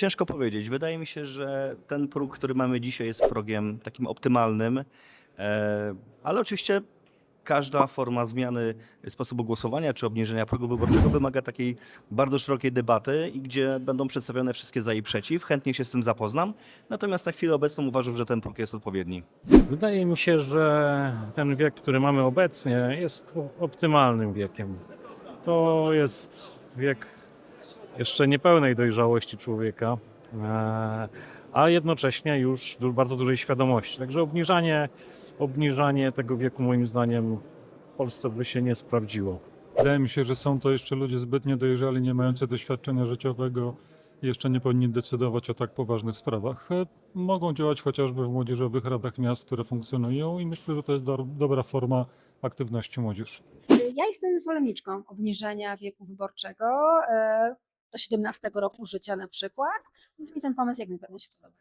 Ciężko powiedzieć. Wydaje mi się, że ten próg, który mamy dzisiaj, jest progiem takim optymalnym, e, ale oczywiście każda forma zmiany sposobu głosowania czy obniżenia progu wyborczego wymaga takiej bardzo szerokiej debaty i gdzie będą przedstawione wszystkie za i przeciw. Chętnie się z tym zapoznam, natomiast na chwilę obecną uważam, że ten próg jest odpowiedni. Wydaje mi się, że ten wiek, który mamy obecnie, jest optymalnym wiekiem. To jest wiek jeszcze niepełnej dojrzałości człowieka, e, a jednocześnie już bardzo dużej świadomości. Także obniżanie, obniżanie tego wieku moim zdaniem w Polsce by się nie sprawdziło. Wydaje mi się, że są to jeszcze ludzie zbytnio dojrzali, nie mający doświadczenia życiowego. Jeszcze nie powinni decydować o tak poważnych sprawach. E, Mogą działać chociażby w młodzieżowych radach miast, które funkcjonują i myślę, że to jest do, dobra forma aktywności młodzieży. Ja jestem zwolenniczką obniżenia wieku wyborczego e, do 17 roku życia na przykład, więc mi ten pomysł jak najbardziej się podoba.